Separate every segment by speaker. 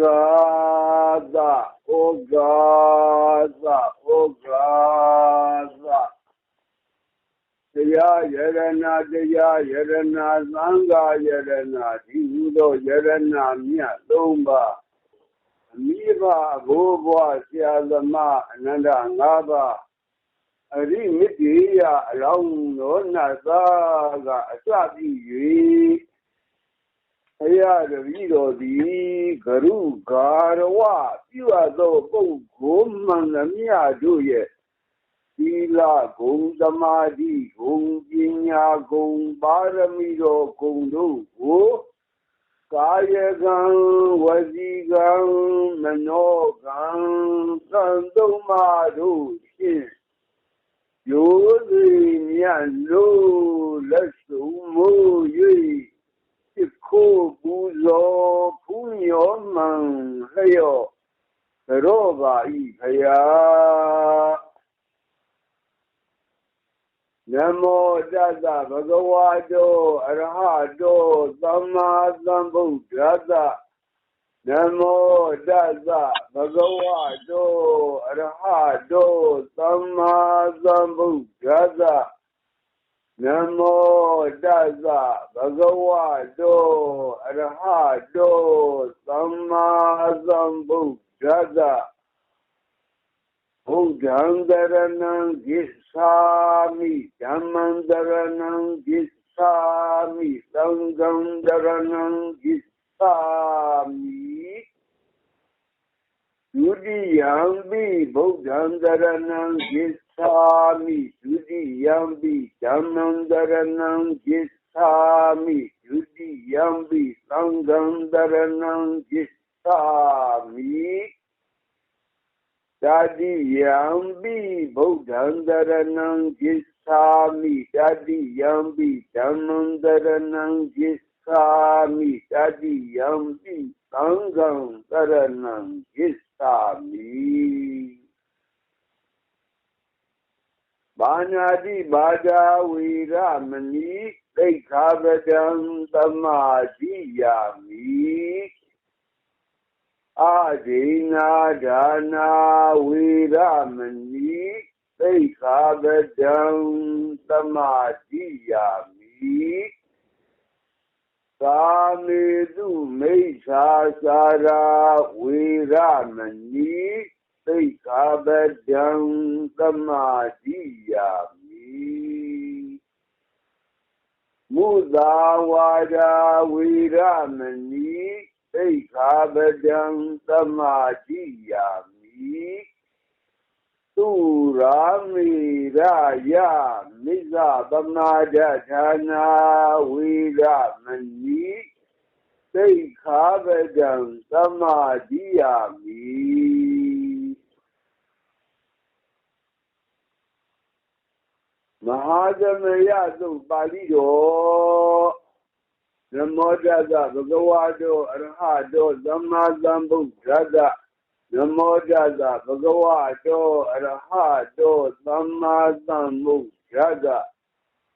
Speaker 1: ဂါသဩဂါသဩဂါသတရားယရနာတရားယရနာသံဃာယရနာဒီဟုသောယရနာမြတ်သုံးပါးအမိဘဘိုးဘွားဆရာသမားအနန္တ၅ပါးအရိမတ္တိယအလောင်းတော်နတ်သားကအစပြု၍ ဘုရားတပည့်တော်သည်ဂရုဂါရဝပြုအပ်သောပုဂ္ဂိုလ်မှန်သမျှတို့ရဲ့သီလဂုဏ်သမာဓိဂုဏ်ပညာဂုဏ်ပါရမီတော်ဂုဏ်တို့ကိုကာယကံဝစီကံမနောကံသံသုံးပါတို့ဖြင့်ရိုးစီမြတ်လို့လက်စုံမိုး၍ စ်ခိုးပူဇော်ဖူးညောမှန်လျော့ရောပါဤဖယားနမောတတ္တဗဂဝါတောအရဟတောသမ္မာသမ္ဗုဒ္ဓတ္တနမောတတ္တဗဂဝါတောအရဟတော သမ္မာသမ္ဗုဒ္ဓတ္တနမောတသဗဂ ဝတောအရဟတောသမ္မာသမ္ဗုဒ္ဓတဘုဒ္ဓံတရဏံဂစ္ဆာမိဓ ဘာညာတိဘာဒာဝီရမဏိသိခာပဒံသမာဓိယာမိအာဒိနာဒါနာဝီရမဏိသိခာပဒံသမာဓိယာမိကာမေတုမိစ္ဆာစာရာဝေရမဏိ သိက္ခာပဒံသမာဓိယာမိမုသာဝါဒာဝိရမဏိသိက္ခာပဒံသမာဓိယာမိသူရာမိရယမိဇပမာဒဌာနာဝိရမဏိသိက္ခာပဒံသမာဓိယာမိ မဟာသမယသုတ်ပါဠိတော်နမောတတဘဂဝါတောအရဟတောသမ္မာသမ္ဗုဒ္ဓတ္တနမောတတဘဂဝါတောအရဟတောသမ္မာသမ္ဗုဒ္ဓတ္တ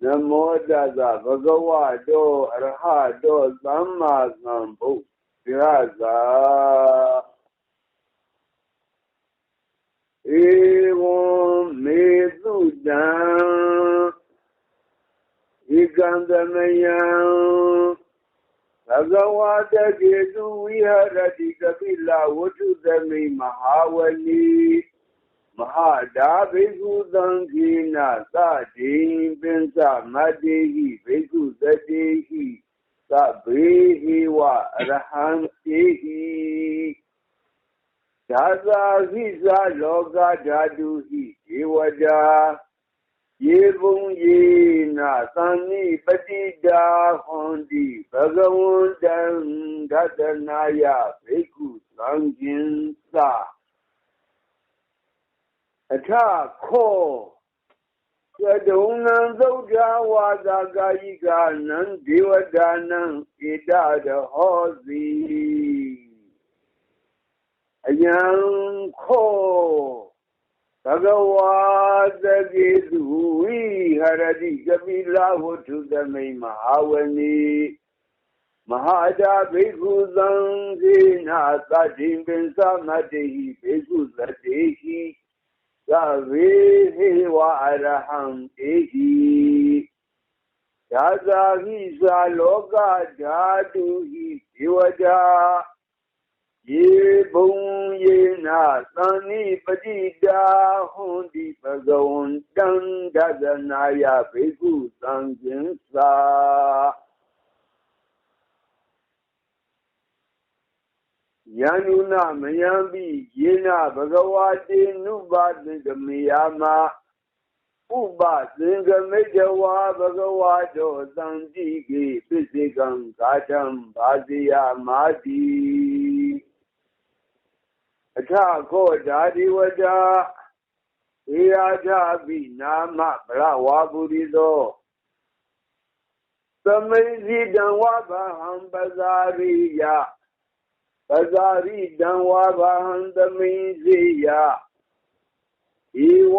Speaker 1: နမောတတဘဂဝါတောအရဟတောသမ္မာသမ္ဗုဒ္ဓတ္တ ဧဝံမေတုတံဧကံသမယံသဂဝါတကေတုဝိဟရတိကပိလဝတ္ထုသမိမဟာဝနီမဟာဒါဘိက္ခုသံခေနသတိပင်စမတေဟိဘိက္ခုသတေဟိသဗေဟိဝအရဟံတေဟိ ဓာသာဟိသလောကဓာတုဟိဒေဝတာယေဘုံယေနာသံဃိပတိတာဟွန်တိဘဂဝန္တံဒတနာယဘိက္ခုသံဃင်သအထခောသဒုံနံသုဒ္ဓဝါဒကာယိကနံဒေဝဒါနံဣတရဟောစီ အယံခောသဂဝါသကေသူဝိဟရတိကပိလာဝတ္ထုသမိမဟာဝနီမမဟာတာဘိက္ခုသံဃေနသတ္တိပင်သမတ္တိဘိက္ခုသတေဟိသဗေဟေဝအရဟံတေဟိသာသာဟိသာလောကဓာတုဟိဒေဝတာ ယေဘုံယေနာသံနိပတိတာဟွန်ဒီဘဂဝန္တံဒသနာယဘေကုသံကျင်သာယန္တုနမယံပိယေနဘဂဝတေနုပါတိကမေယမဥပသင်္ကမိတဝါဘဂဝါတောသံတိကေပစ္စေကံကာတံဘာဇိယမာတိ အထခောဓာတိဝတဧရာထပိနာမဗရဝါပုရိသောသမိစီတံဝဘဟံပဇာရိယပဇာရိတံဝဘဟံသမိစီယဧဝ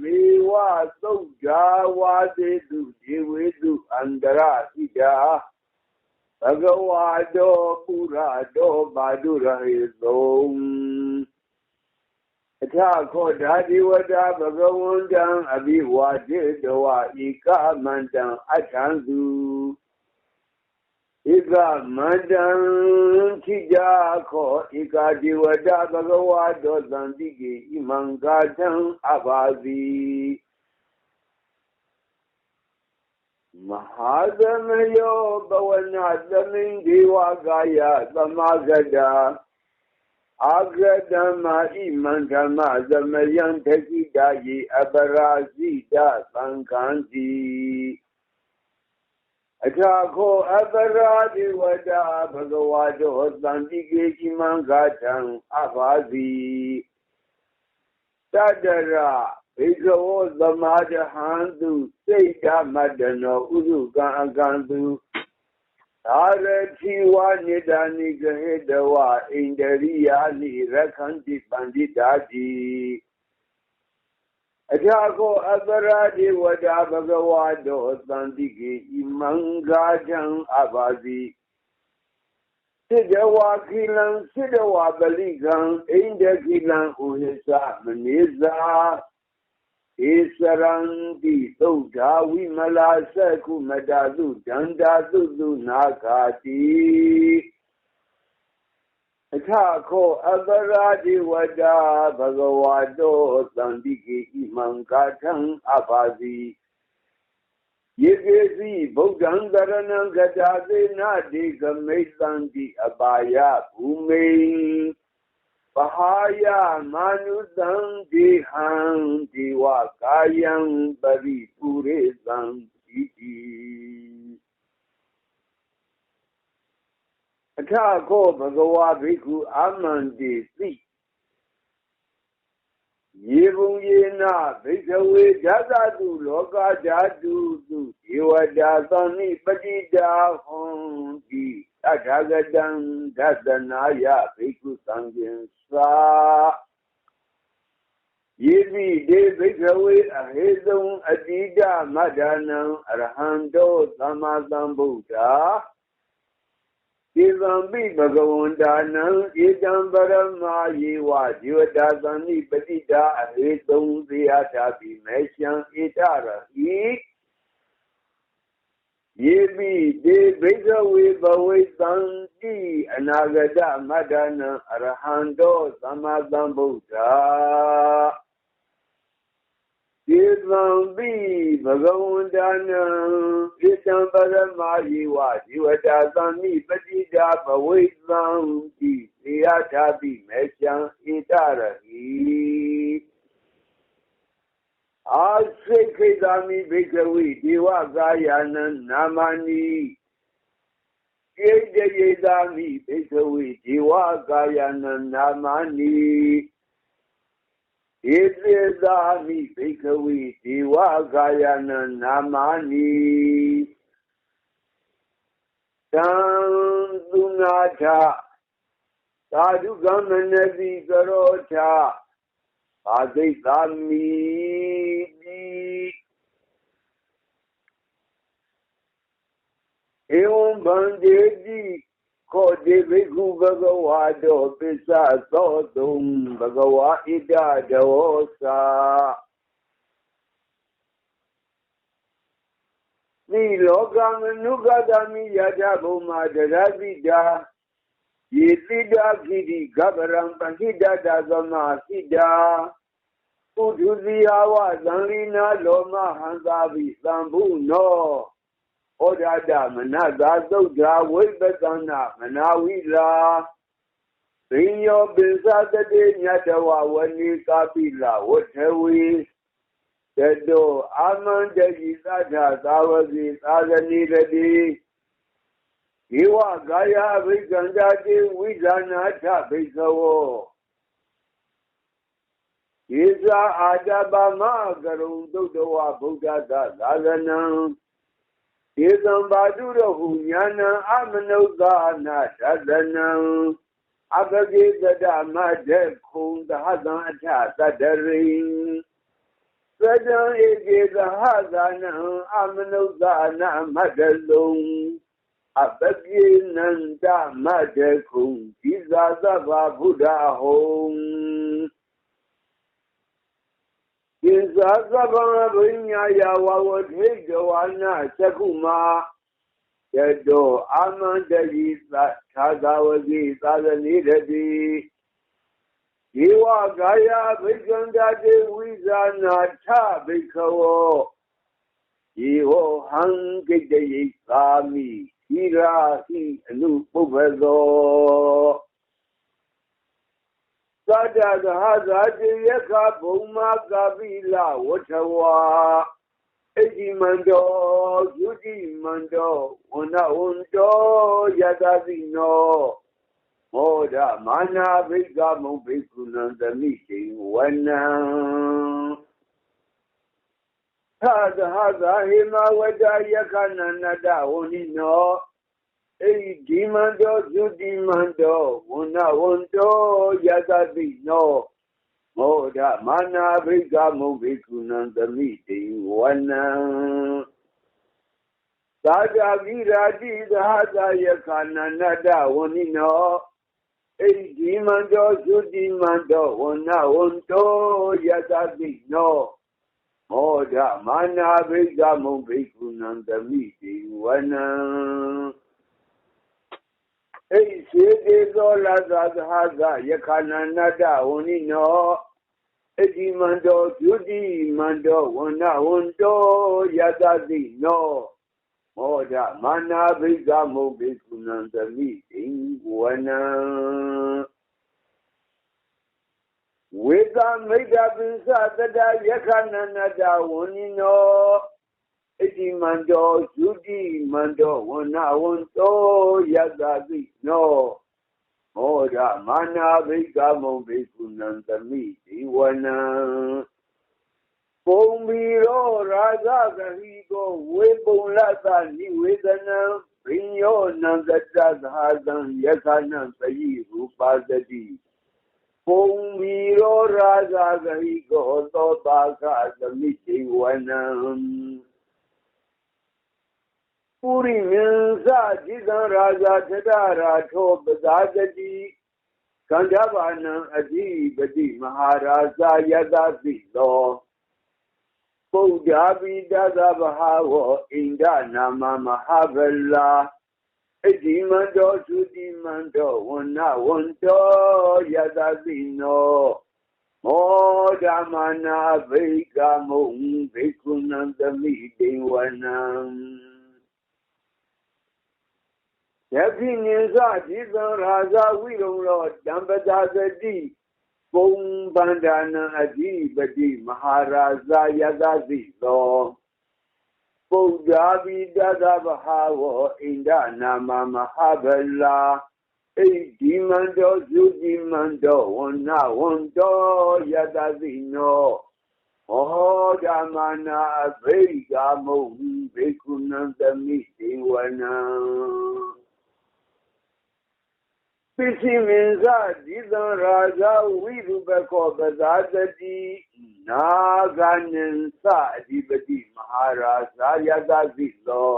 Speaker 1: မေဝသုတ်ဓာဝါစေတုဒေဝေတုအန္တရဣဒာဘဂဝါတောပုရတောဘာဒုရဟေသုံ အထခောဓာတိဝတာဘဂဝန္တံအဘိဝါဒေတဝဧကမန္တံအထံသူဧကမန္တံခိကြခောဧကဒီဝတာဘဂဝါတောသံတိကေဣမံကာထံအဘာတိမဟာသမယောဘဝနာသမိန်ဒေဝကာယသမဂတာ အာဂတမဣမန္ဓမသမယံတကိတာယေအပရာဇိတသံဃံတိအထာခောအပရာဒီဝတဘဂဝါတောသံတိကေကိမံဂါထံအဘာစီတတရဘိကဝသမာဒဟံတုစိတ်ဓမ္မတနောဥဒုကံအကံတု သာရတိဝနိဒာနိကဟေတဝဣန္ဒရိယာနိရခန္တိပန္တိတာတိအထာကိုအပရာဒီဝဒဘဂဝါတောသန္တိကေဣမံဂါထံအဘာစီစိတဝါခိလံစိတဝါပလိကံဣန္ဒခိလံဥဟိသမနိဇာ ဧစရန္တိသုဒ္ဓဝိမလာသကုမတာသုဒန္တာသုသုနာဂာတိအခခောအပရာဒီဝဒဘဂဝါတောသံတိကေဣမံကာထံအဘာစီယေကေစီဗုဒ္ဓံတရဏံဂတာသေနာဒီကမိသံတိအပါယဘူမိ ပဟာယမနုသံဒီဟံဒီဝကာယံပရိပုရိသံတိတိအထခောဘဂဝါဘိက္ခုအာမန္တိသိယေဘုံယေနဘိကဝေဓာတတုလောကဓာတုသူဧဝဒာသနိပတိတာဟွန်တိ တထာဂတံဒသနာယဘိက္ခုသံဃင်သာယေတိဒေဘိကဝေအဟေတုံအတိဒမဒ္ဒနံအရဟံတောသမ္မာသမ္ဗုဒ္ဓဧသံပိဘဂဝန္တာနံဧတံပရမယေဝဇိဝတာသံနိပတိတာအဟေတုံသေယတာပိမေရှံဧတရဟိ ယေပိဒေဘိကဝေဘဝိသံတိအနာဂတမတ္တနံအရဟံတောသမ္မာသမ္ဗုဒ္ဓဧသံပိဘဂဝန္တနံဧတံပရမယေဝဇိဝတာသံမိပတိတာဘဝိသံတိသေယထာပိမေရှံဧတရဟိ အာစိတ်ခိတာမိဘိကဝိဒေဝကာယနံနာမနိဧတယေတာမိဘိကဝိဒေဝကာယနံနာမနိဧသေသာမိဘိကဝိဒေဝကာယနံနာမနိတံသူနာထသာဓုကမနတိကရောထ အာဒိသာမိတိဧဝံဗန္တေတိခောတိဘိက္ခုဘဂဝါတောပစ္စသောတုံ ယတဘုံမာတရတိတာယေတိတာခိတိဂဗရံပဟိတတသမစိတာပုထုဇီယဝသံလိနာလောမဟံသာဘိသံဘုနောဩဒဒမနသာသုဒ္ဓဝိပဿနာမနာဝိလာဘိညောပိသတတေညတဝဝဏိကာပိလဝထဝေတတောအာမန္တတိသတ္ထသာဝတိသာသနိတတိ ဧဝကာယဘိက္ခန္တာတိဝိဇာနာထဘိက္ခဝောဧဇာအာတပမကရုံသုတ္တဝဗုဒ္ဓသာသာသနံဧသံပါတုရဟုညာဏံအမနုဿာနာသဒနံအပကိသတမတေခုံသဟသံအထသတ္တရိသဒံဧကေသဟသနံအမနုဿာနာမတ္တလုံ أفبيننتا مدكم إذا ضبابداهم إذا ضبابنيا يا ووجهك وأنا تكما يدو أمن تجيسا كذا وجيسا لنيربي Iwagaya biganda de wiza na ta bikawo. Iho hangi de yisami. ဝထိတဝနာသကုမာယတောအာမန္တတိသသာသဝတိသာသနိရတိယေဝကာယဘိက္ခန္တာတေဝိဇာနာထဘိက္ခဝောယေဟောဟံကိတယေသာမိသီရာဟိအနုပုပ္ပသောသတ္တသဟဇာတိယခဘုံမာကပိလဝထဝါအဋ္ဌိမန္တောယုတိမန္တောဝနဝန္တောယတတိနောမောဒမာနာဘိကမုံဘိကုဏံသမိတိဝနံသာသဟဇာဟိမဝတ္တယခနနတဝဏိနောအဲ့ဒီဒီမန္တောသုတိမန္တောဝဏဝန္တောယသတိနောမောဒမာနာဘိကမုဘိကုဏံသမိတိဝနံသာကြဗိရာတိသာသယခာနနတဝဏိနောအဲ့ ဒီဒီမန္တောသုတိမန္တောဝဏဝန္တောယသတိနောမောဒမာနာဘိကမုဘိကုဏံသမိတိဝနံအဲ့ဒီစေတေသောလာသာသဟကယခဏနတဝဏိနောအတိမန္တောဒုတိမန္တောဝဏဝန္တောယတတိနောမောဒမာနာဘိကမုဘိကုဏံသမိတိဝနံ ဝေကမိတ်တပိသတတယခဏနတဝဏိနောအတိမန္တောသုတိမန္တောဝဏဝန္တောယတတိနောမောဒမာနာဘိကမုံဘိကုဏံသမိဒီဝနံပုံမီရောရာဇဂဟိကိုဝေပုံလသနိဝေဒနံဘိညောနံတတသာသံယခဏံပယိရူပါသတိ ပုံမီရောရာဇဂဟိကိုသောတာကသမိဒီဝနံပုရိမင်းစจิတံရာဇာထဒ ရာထောပဇာတတိကန္ဓဘာနံအဓိပတိမဟာရာဇာယတတိသောပုဒ္ဓပိတသဗဟာဝောဣန္ဒနာမမဟာဗလာအဓိမန္တောသုတိမန္တောဝဏဝန္တောယတတိနောမောဓမနာဘိကမုံဘိက္ခုနံသမိတေဝနံယခိနိသဒီသံရာဇဝိရုံရောတံပတာသတိပုံပန္ဒနာအဓိပတိမဟာရာဇယသတိသော ပုဒ္ဓာပိတသဗဟာဝောဣန္ဒနာမမဟာဗလာဣဒီမန္တောသုတိမန္တောဝဏဝန္တောယတတိနောဟောဓမ္မနာဘိကာမုံဘေကုဏံသမိဒေဝနံ ပစ္စည်းမင်းစဒီသံရာဇဝိရုပကောပဇာတတိနာဂနင်္စအဓိပတိမဟာရာဇာယတသိသော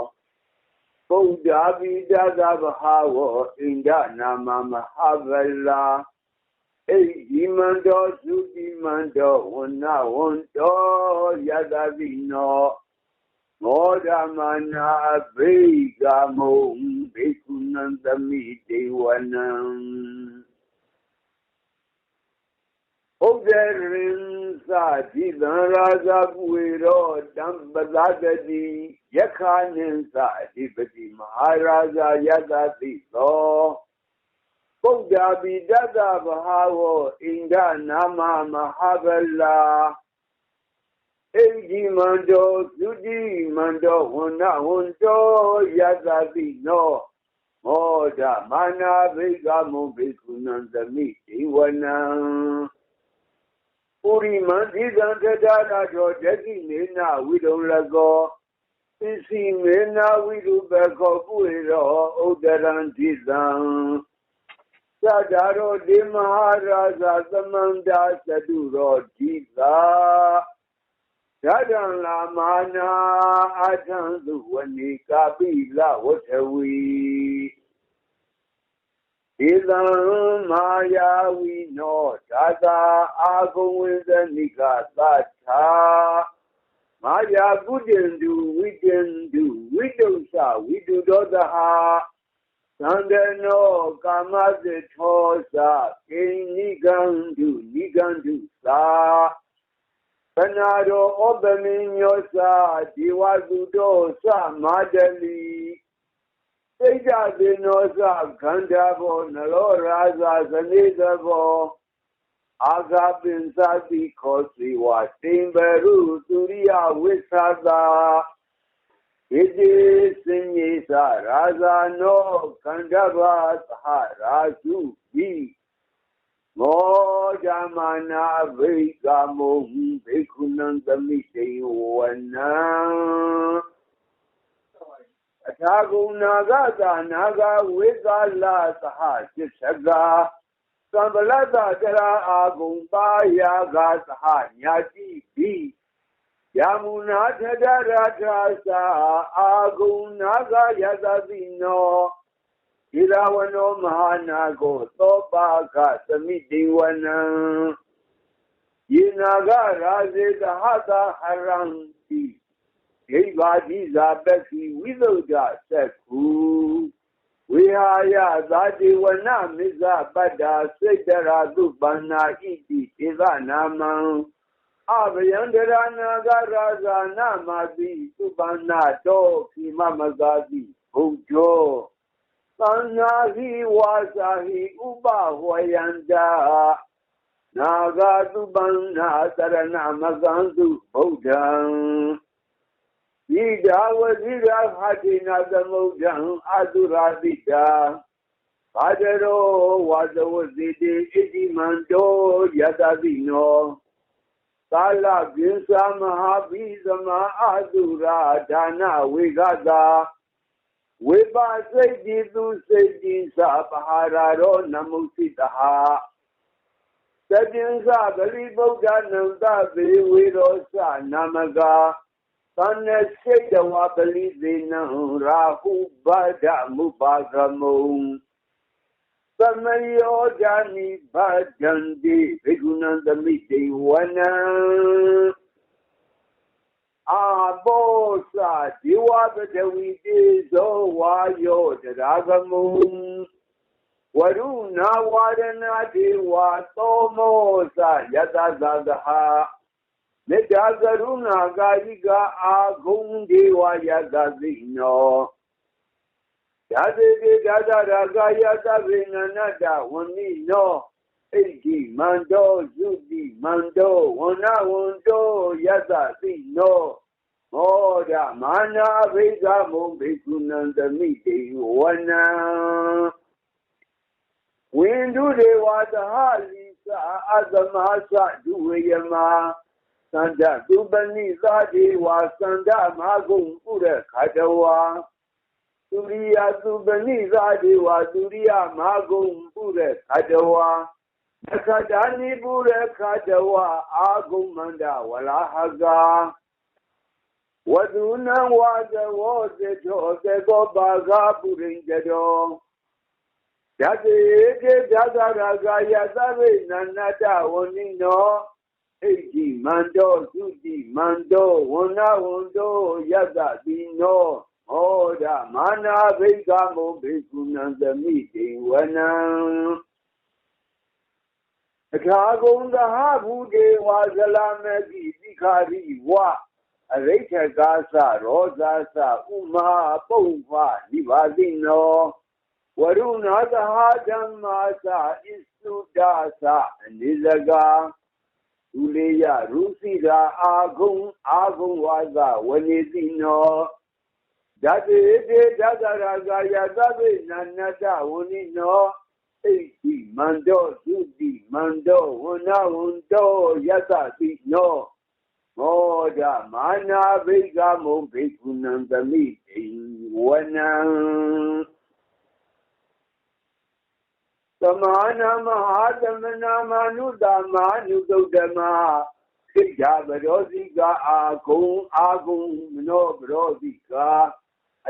Speaker 1: ဗုဒ္ဓပိတသဗဟာဝောဣန္ဒနာမမဟာဗလာအိဒီမန္တောသုတိမန္တောဝနဝန္တောယတတိနော မောဓမနာဘိကမုံဘိက္ခုနံသမိတေဝနံဥဒ္ဒရင်သတိသံရာဇပုဝေရောတံပဇာတတိယခာနင်္သအဓိပတိမဟာရာဇယတတိသောပုဒ္ဓပိတတဗဟာဝောဣန္ဒနာမမဟာဗလာ ဣတိမန္တောသုတိမန္တောဝန္နဝန္တောယတတိနောမောဒမာနာဘိကမုဘိကုဏံသမိဧဝနံပုရိမန္တိသံတဒါနာတောဒတိနေနဝိဒုံလကောပစ္စည်းမေနာဝိရုပခောပုရိရောဥဒရံတိသံသဒ္ဒါရောဒီမဟာရာဇသမန္တာသတုရောဒီသာ شرن الأمانة أجن ذواني كبيلا وتوي إذا ما ياوي نو تدا أغو ذنكا ساتا ما ياغو دندو ويدندو ويدوسا ويدودها Sandeno kamaze tosa ke nigandu nigandu sa fẹnàdọ ọbẹ mi. Yan sa àtiwájú tó sà má dẹlí séjàde náà sà kàńdàbọ nàlọrà sà sànédàbọ agabinsa bí kọsí wà sí bẹrù torí àwísàgbà èdè sinye sàràzà náà kàńdàbà sàràzù bí mọ. جمعنا بكمهم بكنا بمثل والنار أتاكو ناغا دا ناغا ويغا لا تحا تشغا سنبلا دا جرا آغم با ياغا تحا نياتي بي يا مناجد رجاسا آغم ناغا يدا بينو လောရာဇာဇနေသဘောအာဂပင်စာတိခောစီဝတိံဘရုသူရိယဝိသသာဣတိစဉ္ညေသရာဇာနောခန္ဓဘာသဟရာစုတိမောဓမနာဘိကမောဟိဘိက္ခုနံသမိတေဝနံအထာကုဏာဂသာနာဂဝေကာလသဟจิตသကာသံပလတ္တတရာအာဂုံပါယာဂသဟညာတိပိယမုနာထဒရာထာသာအာဂုဏာဂယသတိနောဣရဝနောမဟာနာကိုသောပါကသမိတိဝနံယေနာဂရာဇေတဟတာဟရံတိဒိဗာတိဇာပက္ခိဝိသုဒ္ဓသက္ခုဝေဟာယသာတိဝနမိဇပတ္တာစိတ်တရာသုပန္နာဣတိဧသနာမံအဘယံတရနာဂရာဇာနာမတိသုပန္နာတောခိမမဂာတိဘုဒ္ဓော သံဃာဟိဝါစာဟိဥပဝယန္တာနာဂတုပန္နာသရဏမကံတုဗုဒ္ဓံဣဒာဝဇိရာဟာတိနာသမုဒ္ဒံအာသုရာတိတာဘာဒရောဝါဇဝစီတိဣတိမန္တောယတတိနောကာလပိသမဟာပိသမအာသုရာဒါနဝေကတာ ဝိပါစိတ်တိသူစိတ်တိသပဟာရရောနမုစိတဟာတတိယသဗလိဗုဒ္ဓနံသဗေဝေရောသနာမကာသန္နစိတ်တဝပလိသေနံရာဟုဗဒမုပါကမုံသမယောဇာနိဗဒံတိဘေကုဏံသမိတေဝနံ အာဘောသဒီဝပတဝီတေဇောဝါယောတရာဂမုံဝရုဏဝါဒနာဒေဝသောမောသယတသသဟာမေတ္တာကရုဏာကာယိကအာဂုံဒေဝယတသိနောယသေတိဒါဒရာကာယတဗေနနတဝဏိနော ဣတိမန္တောယုတိမန္တောဝဏဝန္တောယတသိနောမောဒမာနာဘိကမုံဘိကုဏံသမိတေဝနံဝိန္ဒုဒေဝသဟလိသာအသမသဒုဝေယမသန္တသူပနိသာဒေဝသန္တမဂုံပုရခတဝါသူရိယသူပနိသာဒေဝသူရိယမဂုံပုရခတဝါ သက္ကတာနိပုရခတဝါအာဂုံမန္တဝလာဟကာဝတုနံဝါသဝောတေတောသေကောပါဃပုရိဉ္ဇ တောယတိကေဇာသာရာဂာယသဗ္ဗေနန္နတဝဏိနောဣတိမန္တောသုတိမန္တောဝဏဝန္တောယတတိနောဟောဒမာနာဘိကမောဘိကုဏံသမိတေဝနံအခါကုံသဟဘူဒေဝဇလမေတိတိခာရိဝအရိဋ္ဌကာသရောဇာသဥမာပုပ္ပနိဗ္ဗာတိနောဝရုဏသဟာဓမ္မာသဣစုဒါသအနိဇဂာဒုလေယရုစီရာအာဂုံအာဂုံဝါသဝနေတိနောဓာတေတေဓာတရာဂာယသဗ္ဗေနန္နတဝဏိနော ဣတိမန္တောသုတိမန္တောဝဏဝန္တောယတတိနောမောဒမာနာဘိကမုံဘိကုဏံသမိတိဝနံသမာနာမဟာသမနာမနုတမာနုတုတ္တမခိဋ္ဌဗရောဇိကအာကုံအာကုံမနောဗရောဇိက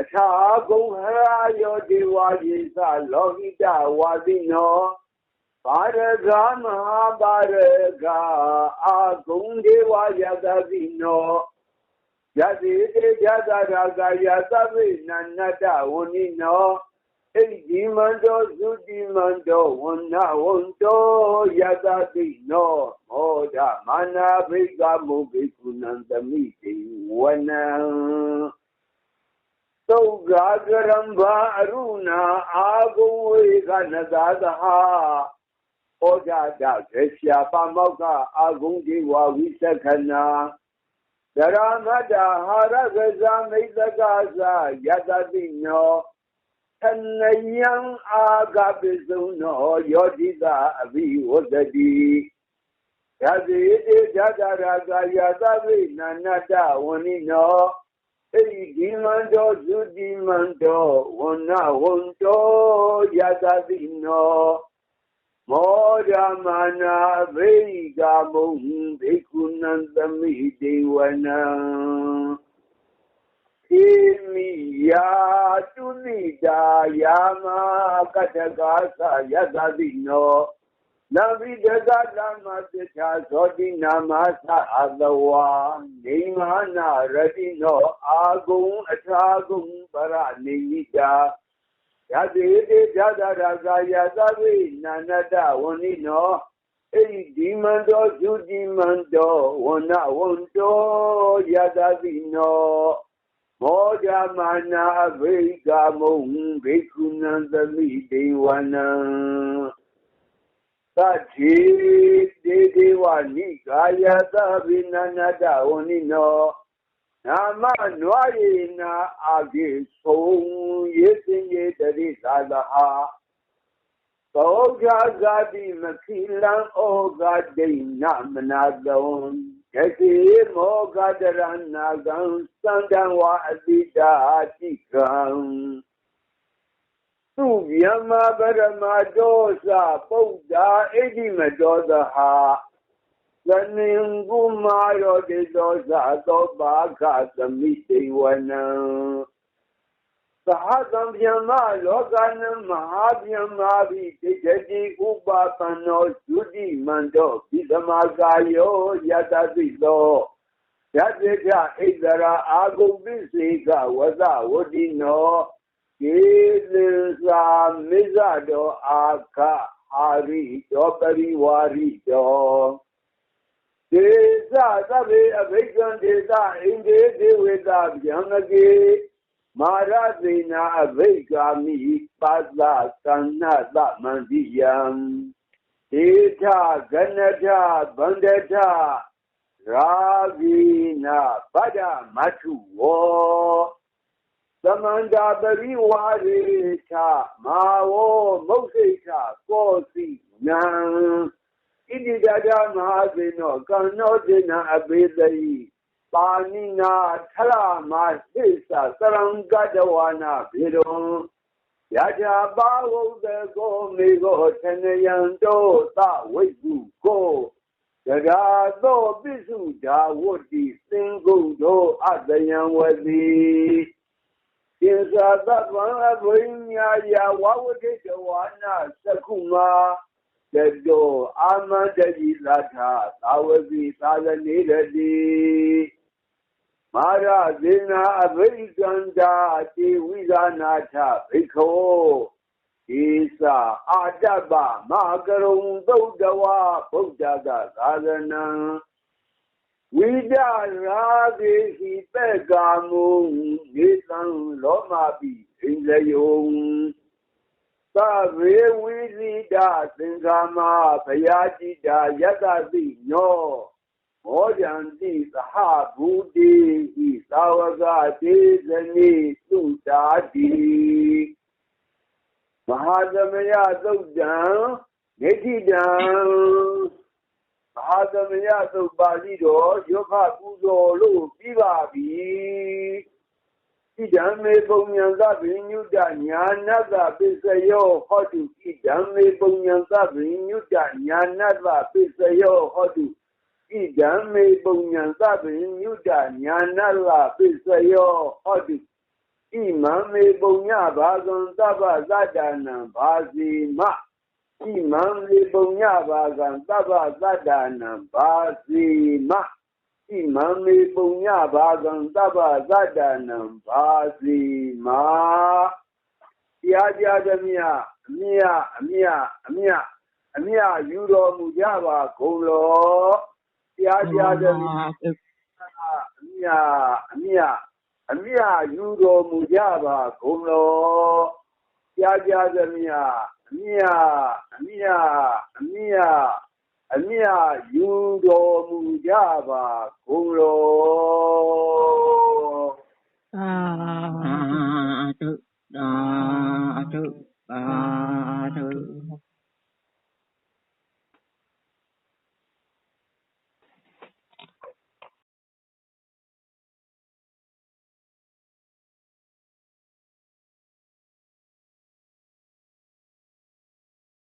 Speaker 1: အထာကုံဟရာယောဒေဝယေသလောဟိတဝါသိနောပါရဂမဟာပါရဂအာဂုံဒေဝယသတိနောယတိတေယသရာဂယသဗ္ဗေနန္နတဝဏိနောဣတိမန္တောသုတိမန္တောဝဏဝန္တောယသတိနောမောဒမာနာဘိကမုဘိကုဏံသမိတိဝနံ သုဂ္ဂကရံဘာအရုဏအာဂုဝေကနသာသဟာဩဇာ တခေရှာပမောက္ခအာဂုံဒီဝဝိသ နောသနယံအာဂပိစုံနောယောတိတာအဘိဝတ္တိယတိတေဇာတရာဂာယသဗိနန္နတဝဏိနောဣဒီမန္တောသုတိမန္တောဝဏဝန္တောယတတိနောမောဓမာနာဘိကမုံဘိကုဏံသမိဒေဝနံခိမိယာတုနိတာယာမကတကာသယသတိနောနဗိဒကဓမ္မသစ္စာသောတိနာမသအသဝါနေမနာရတိနောအာဂုံအထာဂုံပရနေမိတာယတိတိဇာတရာကာယသဗ္ဗိနာနတဝဏိနောဣဒီမန္တောသုတိမန္တောဝဏဝန္တောယတတိနောမောဒမာနာဘိကမုံဘိက္ခုနံသမိဒေဝနံ သတိဒေဒေဝနိကာယသဗ္ဗိနာနတဝဏိနောနာမနွားရီနာအာကိဆုံးရေစင်ရေတရိသာသာသောဃာဇာတိမခိလံဩဃာဒိဏမနာတောယတိမောဃတရဏဂံသန္တံဝါအတိတာတိကံ သူဗျမပရမဒောသပုဒ္ဒါဣတိမဒောသဟာသနိံကုမာရောတေသောသသောပါခသမိတေဝနံသဟသံဗျမလောကနမဟာဗျမဘိတိတတိဥပါပန္နောသုတိမန္တောပိသမကာယောယတတိသောယတေချဣဒရာအာဂုပိစေကဝဇဝတိနော ကေသသာမိဇတောအာခအာရိတောပရိဝါရိတောဒေသသဗ္ဗေအဘိက္ခံဒေသအိန္ဒေဒေဝေတာဗျံကေမာရသေနာအဘိက္ခာမိပါသသန္နသမန္တိယံဒေထဂနထဗန္ဒထရာဂိနာဗဒမထုဝော သမန္တာပရိဝါရေထမာဝောမုတ်စိတ်ထကောစီနံဣတိတတမဟာသေနောကံနောတေနအဘေတိပါဏိနာထရမဟိ သသရံကတဝနာဘေရုံယထာပါဝုဒ္ဓကိုမေကိုသနယံတောသဝိက္ခုကိုတရားသောပိစုဓာဝတ္တိသင်္ကုံသောအတယံဝတိသင်္သာသဗ္ဗံအဘိညာယဝဝတိတဝါနာသကုမာတတောအာမန္တတိသတ္ထာသာဝတိသာသနေရတိမာရသေနာအဘိကန္တာတိဝိဇာနာထဘိက္ခောဧသအာတပ္ပမဟာကရုံသုတ်တဝါဗုဒ္ဓကသာသနံ ဝိဒရာသေဟိပက္ကာမုနေသံလောမပိဣန္ဒယုံသဗေဝိဇိတာသင်္ကာ ဟဘူတိဟိသာဝကတေဇနိသုတာတိမဟာသမယသုတ်တံနေတိတံမဟာသမယသုတ်ပါဠိတော်ယောဂပူဇော်လို့ပြီးပါပြီဣဒံမေပုံညံသဗ္ဗညုတညာနတ္တပစ္စယောဟောတုဣဒံမေပုံညံသဗ္ဗညုတညာနတ္တပစ္စယောဟောတုဣဒံမေပုံညံသဗ္ဗညုတညာနတ္တပစ္စယောဟောတုဣမံမေပုံညဘာဇံသဗ္ဗသတ္တနံဘာစီမ ဣမံမေပုံညဘာဇံသဗ္ဗသတ္တနံဘာစီမဣမံမေပုံညဘာဇံသဗ္ဗသတ္တနံဘာစီမတရားကြသည်မြအမြအမြအမြအမြယူတော်မူကြပါကုန်လောတရားကြသည်မြအမြအမြအမြယူတော်မူကြပါကုန်လောကြားကြသမျှ အမြအမြအမြအမြယူတော်မူကြပါကုန်တော်
Speaker 2: သာသုသာသုသာ